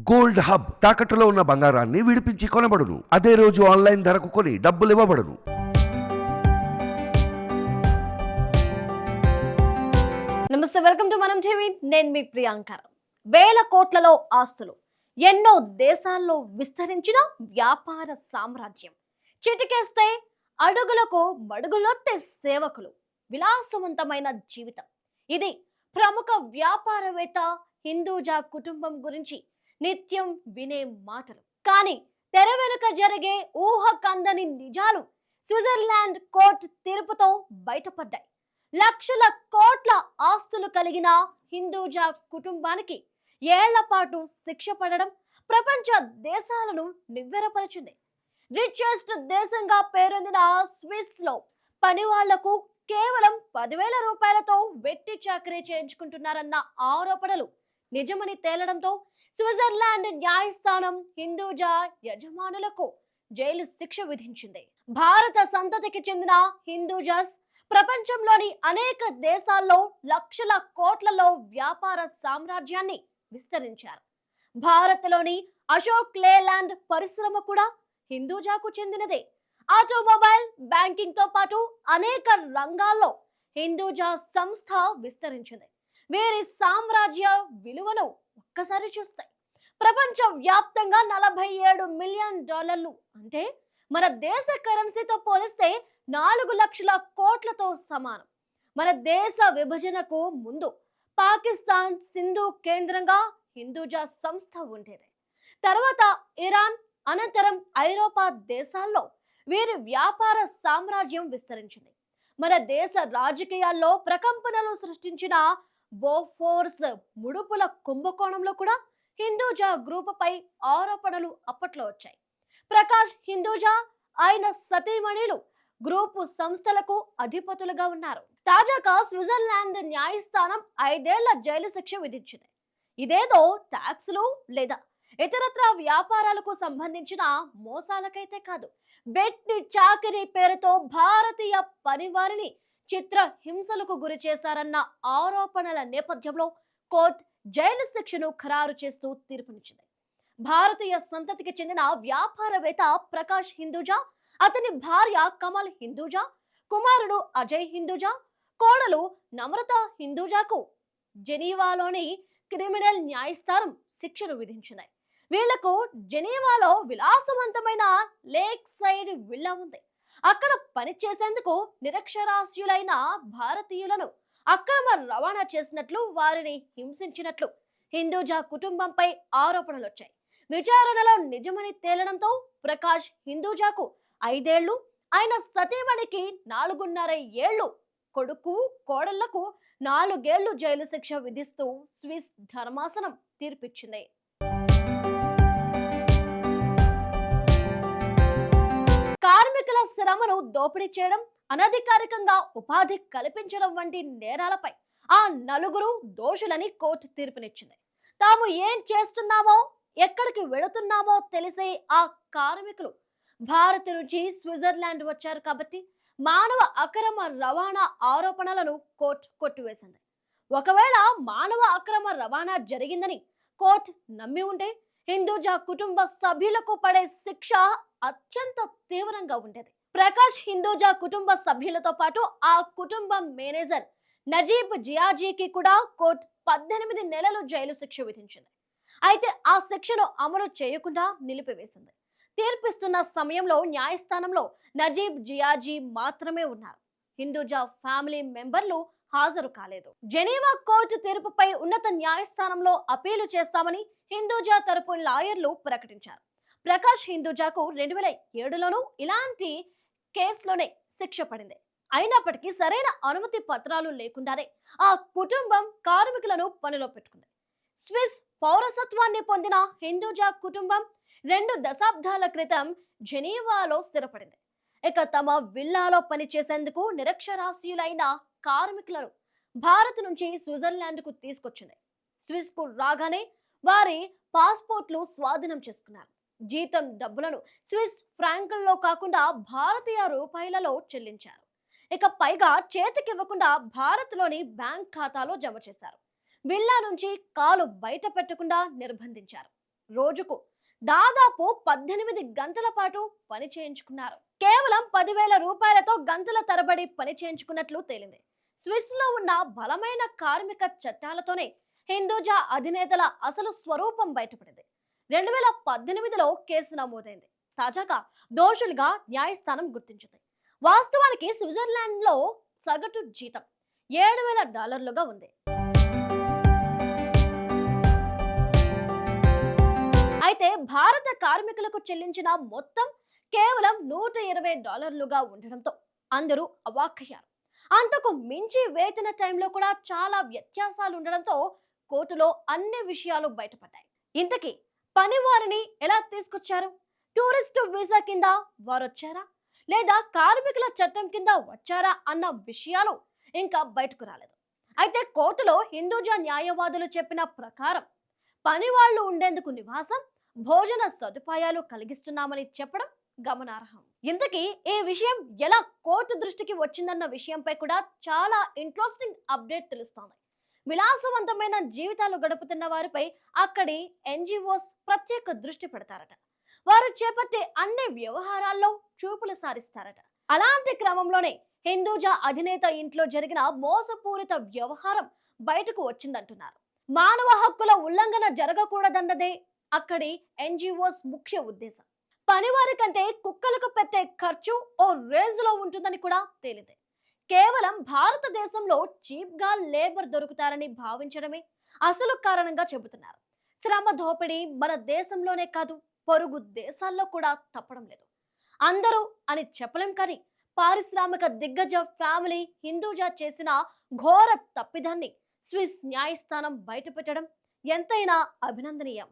Gold hub తాకట్టులో ఉన్న బంగారాన్ని విడిపించి కొనబడును. అదే రోజు ఆన్లైన్ ధరకు కొని డబ్బులు ఇవ్వబడును. నమస్తే వెల్కమ్ టు మనం టీవీ. నేను మీ ప్రియాంకర్ వేల కోట్లలో ఆస్తులు. ఎన్నో దేశాల్లో విస్తరించిన వ్యాపార సామ్రాజ్యం. చిటికేస్తే అడుగులకు మడుగులొత్తే సేవకులు. విలాసవంతమైన జీవితం. ఇది ప్రముఖ వ్యాపారవేత్త హిందూజా కుటుంబం గురించి నిత్యం వినే మాటలు. కానీ తెర వెనుక జరిగే ఊహ కందని నిజాలు స్విట్జర్లాండ్ కోర్టు తీర్పుతో బయటపడ్డాయి. లక్షల కోట్ల ఆస్తులు కలిగిన హిందూజా కుటుంబానికి ఏళ్ళ పాటు శిక్ష పడడం ప్రపంచ దేశాలను నివ్వెరపరిచింది. రిచెస్ట్ దేశంగా పేరొందిన స్విస్లో పని వాళ్ళకు కేవలం పదివేల రూపాయలతో వెట్టి చాకరీ చేయించుకుంటున్నారన్న ఆరోపణలు నిజమని తేలడంతో స్విట్జర్లాండ్ న్యాయస్థానం హిందూజా యజమానులకు జైలు శిక్ష విధించింది. భారత సంతతికి చెందిన హిందూజాస్ ప్రపంచంలోని అనేక దేశాల్లో లక్షల కోట్లలో వ్యాపార సామ్రాజ్యాన్ని విస్తరించారు. భారత్లోని అశోక్ లేలాండ్ పరిశ్రమ కూడా హిందూజాకు చెందినదే. ఆటోమొబైల్ బ్యాంకింగ్తో పాటు అనేక రంగాల్లో హిందూజా సంస్థ విస్తరించింది. వీరి సామ్రాజ్య విలువను ఒక్కసారి చూస్తాయి ప్రపంచ వ్యాప్తంగా నలభై ఏడు మిలియన్ డాలర్లు. అంటే మన దేశ కరెన్సీతో పోలిస్తే నాలుగు లక్షల కోట్లతో సమానం. మన దేశ విభజనకు ముందు పాకిస్తాన్ సింధు కేంద్రంగా హిందూజా సంస్థ ఉండేది. తర్వాత ఇరాన్ అనంతరం ఐరోపా దేశాల్లో వీరి వ్యాపార సామ్రాజ్యం విస్తరించింది. మన దేశ రాజకీయాల్లో ప్రకంపనలు సృష్టించిన బోఫోర్స్ ముడుపుల కుంభకోణంలో కూడా హిందూజా గ్రూపుపై ఆరోపణలు అప్పట్లో వచ్చాయి. ప్రకాష్ హిందూజా ఆయన సతీమణిలు గ్రూపు సంస్థలకు అధిపతులుగా ఉన్నారు. తాజాగా స్విట్జర్లాండ్ న్యాయస్థానం ఐదేళ్ళ జైలు శిక్ష విధించింది. ఇదేదో ట్యాక్స్లు లేదా ఇతరత్ర వ్యాపారాలకు సంబంధించిన మోసాలకైతే కాదు. బెట్టి చాకరీ పేరుతో భారతీయ పనివారిని చిత్ర హింసలకు గురి చేశారన్న ఆరోపణల నేపథ్యంలో కోర్టు జైలు శిక్షను ఖరారు చేస్తూ తీర్పునిచ్చింది. భారతీయ సంతతికి చెందిన వ్యాపారవేత్త ప్రకాష్ హిందూజా అతని భార్య కమల్ హిందూజా కుమారుడు అజయ్ హిందూజా కోడలు నమ్రత హిందూజాకు జెనీవాలోని క్రిమినల్ న్యాయస్థానం శిక్షను విధించింది. వీళ్ళకు జెనీవాలో విలాసవంతమైన లేక్ సైడ్ విల్లా ఉంది. అక్కడ పనిచేసేందుకు నిరక్షరాస్యులైన భారతీయులను అక్రమ రవాణా చేసినట్లు వారిని హింసించినట్లు హిందూజా కుటుంబంపై ఆరోపణలు వచ్చాయి విచారణలో నిజమని తేలడంతో ప్రకాష్ హిందూజాకు ఐదేళ్ళు ఆయన సతీమణికి నాలుగున్నర ఏళ్ళు కొడుకు కోడళ్ళకు నాలుగేళ్ళు జైలు శిక్ష విధిస్తూ స్విస్ ధర్మాసనం తీర్పిచ్చింది. శ్రమను దోపిడీ చేయడం అనధికారికంగా ఉపాధి కల్పించడం వంటి నేరాలపై ఆ నలుగురు దోషులని కోర్టు తీర్పునిచ్చింది. తాము ఏం చేస్తున్నామో ఎక్కడికి వెళుతున్నామో తెలిసే ఆ కార్మికులు భారత్ నుంచి స్విట్జర్లాండ్ వచ్చారు కాబట్టి మానవ అక్రమ రవాణా ఆరోపణలను కోర్టు కొట్టివేసింది. ఒకవేళ మానవ అక్రమ రవాణా జరిగిందని కోర్టు నమ్మి ఉంటే హిందూజా కుటుంబ సభ్యులకు పడే శిక్ష అత్యంత తీవ్రంగా ఉండేది. ప్రకాష్ హిందూజా కుటుంబ సభ్యులతో పాటు ఆ కుటుంబం మేనేజర్ నజీబ్ జియాజీకి కూడా కోర్టు పద్దెనిమిది నెలలు జైలు శిక్ష విధించింది. అయితే ఆ శిక్షను అమలు చేయకుండా నిలిపివేసింది. తీర్పిస్తున్న సమయంలో న్యాయస్థానంలో నజీబ్ జియాజీ మాత్రమే ఉన్నారు. హిందూజా ఫ్యామిలీ మెంబర్లు హాజరు కాలేదు. జెనీవా కోర్టు తీర్పుపై ఉన్నత న్యాయస్థానంలో అపీలు చేస్తామని హిందూజా తరపు లాయర్లు ప్రకటించారు. ప్రకాష్ హిందూజాకు రెండు వేల ఏడులోనూ ఇలాంటి కేసులోనే శిక్ష పడింది. అయినప్పటికీ సరైన అనుమతి పత్రాలు లేకుండానే ఆ కుటుంబం కార్మికులను పనిలో పెట్టుకుంది. స్విస్ పౌరసత్వాన్ని పొందిన హిందూజా కుటుంబం రెండు దశాబ్దాల క్రితం జెనీవాలో స్థిరపడింది. ఇక తమ విల్లాలో పనిచేసేందుకు నిరక్షరాస్యులైన కార్మికులను భారత్ నుంచి స్విట్జర్లాండ్కు తీసుకొచ్చింది. స్విస్కు రాగానే వారి పాస్పోర్ట్లు స్వాధీనం చేసుకున్నారు. జీతం డబ్బులను స్విస్ ఫ్రాంకుల్లో కాకుండా భారతీయ రూపాయలలో చెల్లించారు. ఇక పైగా చేతికివ్వకుండా భారత్లోని బ్యాంక్ ఖాతాలో జమ చేశారు. విల్లా నుంచి కాలు బయట పెట్టకుండా నిర్బంధించారు. రోజుకు దాదాపు పద్దెనిమిది గంటల పాటు పని చేయించుకున్నారు. కేవలం పదివేల రూపాయలతో గంటల తరబడి పని చేయించుకున్నట్లు తేలింది. స్విస్లో ఉన్న బలమైన కార్మిక చట్టాలతోనే హిందూజా అధినేతల అసలు స్వరూపం బయటపడింది. రెండు వేల పద్దెనిమిదిలో కేసు నమోదైంది. తాజాగా దోషులుగా న్యాయస్థానం గుర్తించింది. వాస్తవానికి స్విట్జర్లాండ్లో సగటు జీతం ఏడు వేల డాలర్లుగా ఉంది. అయితే భారత కార్మికులకు చెల్లించిన మొత్తం కేవలం నూట ఇరవై డాలర్లుగా ఉండడంతో అందరూ అవాక్కయ్యారు. అంతకు మించి వేతన టైంలో కూడా చాలా వ్యత్యాసాలు ఉండడంతో కోర్టులో అన్ని విషయాలు బయటపడ్డాయి. ఇంతకీ పని వారిని ఎలా తీసుకొచ్చారు? టూరిస్టు వీసా కింద వారు వచ్చారా లేదా కార్మికుల చట్టం కింద వచ్చారా అన్న విషయాలు ఇంకా బయటకు రాలేదు. అయితే కోర్టులో హిందూజా న్యాయవాదులు చెప్పిన ప్రకారం పని వాళ్ళు ఉండేందుకు నివాసం భోజన సదుపాయాలు కలిగిస్తున్నామని చెప్పడం గమనార్హం. ఇంతకీ ఈ విషయం ఎలా కోర్టు దృష్టికి వచ్చిందన్న విషయంపై కూడా చాలా ఇంట్రెస్టింగ్ అప్డేట్ తెలుస్తోంది. విలాసవంతమైన జీవితాలు గడుపుతున్న వారిపై అక్కడి ఎన్జిఓస్ ప్రత్యేక దృష్టి పెడతారట. వారు చేపట్టే అన్ని వ్యవహారాల్లో చూపులు సారిస్తారట. అలాంటి క్రమంలోనే హిందూజా అధినేత ఇంట్లో జరిగిన మోసపూరిత వ్యవహారం బయటకు వచ్చిందంటున్నారు. మానవ హక్కుల ఉల్లంఘన జరగకూడదన్నదే అక్కడి ఎన్జిఓస్ ముఖ్య ఉద్దేశం. పనివారి కంటే కుక్కలకు పెట్టే ఖర్చు ఓ రేంజ్లో ఉంటుందని కూడా తేలింది. కేవలం భారతదేశంలో చీప్గా లేబర్ దొరుకుతారని భావించడమే అసలు కారణంగా చెబుతున్నారు. శ్రమ దోపిడీ మన దేశంలోనే కాదు పొరుగు దేశాల్లో కూడా తప్పడం లేదు. అందరూ అని చెప్పలేం కానీ పారిశ్రామిక దిగ్గజ ఫ్యామిలీ హిందూజా చేసిన ఘోర తప్పిదాన్ని స్విస్ న్యాయస్థానం బయటపెట్టడం ఎంతైనా అభినందనీయం.